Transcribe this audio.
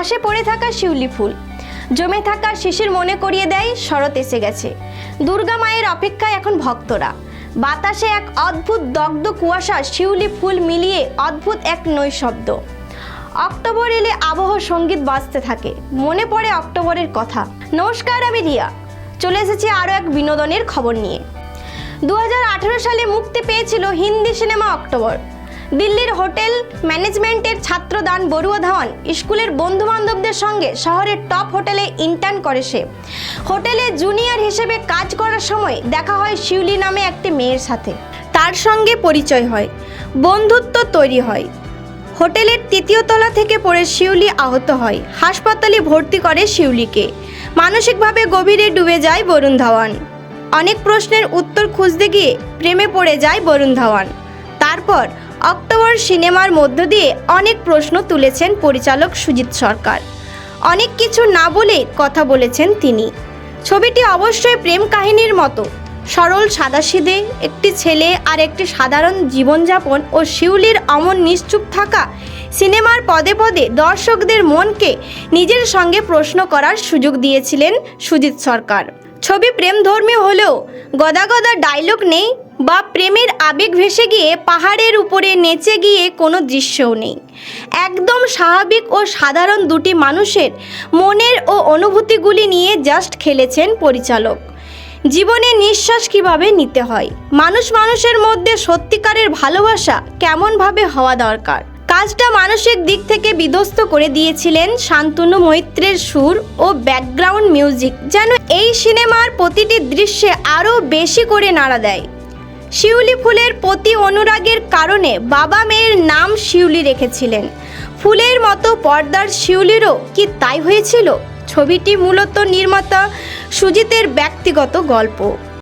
ঘাসে পড়ে থাকা শিউলি ফুল। জমে থাকা শিশির মনে করিয়ে দেয়, শরৎ এসে গেছে। দুর্গা মায়ের অপেক্ষায় এখন ভক্তরা। বাতাসে এক অদ্ভুত দগ্ধ কুয়াশা শিউলি ফুল মিলিয়ে অদ্ভুত এক নৈশব্দ। অক্টোবর এলে আবহ সংগীত বাজতে থাকে। মনে পড়ে অক্টোবরের কথা। নমস্কার, আমি রিয়া। চলে এসেছি আরও এক বিনোদনের খবর নিয়ে। দু হাজার আঠারো সালে মুক্তি পেয়েছিল হিন্দি সিনেমা অক্টোবর। দিল্লির হোটেল ম্যানেজমেন্টের ছাত্রদান বড়ুয়া ধাওয়ান স্কুলের বন্ধু বান্ধবদের সঙ্গে শহরের টপ হোটেলে ইন্টার্ন করে সে। হোটেলে জুনিয়র হিসেবে কাজ করার সময় দেখা হয় শিউলি নামে একটি মেয়ের সাথে। তার সঙ্গে পরিচয় হয়, বন্ধুত্ব তৈরি হয়। হোটেলের তৃতীয় তলা থেকে পড়ে শিউলি আহত হয়, হাসপাতালে ভর্তি করে শিউলিকে। মানসিকভাবে গভীরে ডুবে যায় বরুণ ধাওয়ান। অনেক প্রশ্নের উত্তর খুঁজতে গিয়ে প্রেমে পড়ে যায় বরুণ ধাওয়ান। তারপর অক্টোবর সিনেমার মধ্য দিয়ে অনেক প্রশ্ন তুলেছেন পরিচালক সুজিত সরকার। অনেক কিছু না বলে কথা বলেছেন তিনি। ছবিটি অবশ্যই প্রেম কাহিনীর মতো। সরল সাদাসিধে একটি ছেলে আর একটি সাধারণ জীবনযাপন ও শিউলির অমন নিশ্চুপ থাকা সিনেমার পদে পদে দর্শকদের মনকে নিজের সঙ্গে প্রশ্ন করার সুযোগ দিয়েছিলেন সুজিত সরকার। ছবি প্রেমধর্মী হলেও গদা গদা ডায়লগ নেই বা প্রেমের আবেগ ভেসে গিয়ে পাহাড়ের উপরে নেচে গিয়ে কোনো দৃশ্যও নেই। একদম স্বাভাবিক ও সাধারণ দুটি মানুষের মনের ও অনুভূতিগুলি নিয়ে জাস্ট খেলেছেন পরিচালক। জীবনে নিঃশ্বাস কীভাবে নিতে হয়? মানুষ মানুষের মধ্যে সত্যিকারের ভালোবাসা কেমনভাবে হওয়া দরকার? কাজটা মানসিক দিক থেকে বিধ্বস্ত করে দিয়েছিলেন শান্তনু মৈত্রের সুর ও ব্যাকগ্রাউন্ড মিউজিক, যেন এই সিনেমার প্রতিটি দৃশ্যে আরও বেশি করে নাড়া দেয়। শিউলি ফুলের প্রতি অনুরাগের কারণে বাবা মেয়ের নাম শিউলি রেখেছিলেন। ফুলের মতো পর্দার শিউলিরও কি তাই হয়েছিল? ছবিটি মূলত নির্মাতা সুজিতের ব্যক্তিগত গল্প।